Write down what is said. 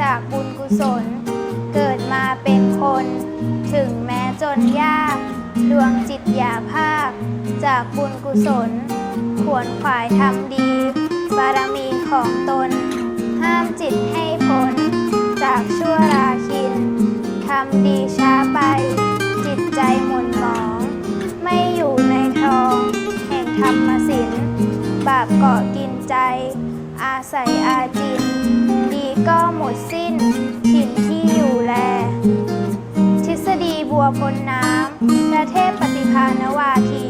จากบุญกุศล เกิดมาเป็นคน ถึงแม้จนยาก ดวงจิตอย่าภาค จากบุญกุศลควรขวายทำดี บารมีของตน ห้ามจิตให้พ้น จากชั่วราคินทำดีช้าไป จิตใจหม่นหมอง ไม่อยู่ในทอง แห่งธรรมสินบาปเกาะกินใจ อาศัยอาจิน หินที่อยู่แล ทฤษฎีบัวพ้นน้ำและเทพปฏิภาณวาที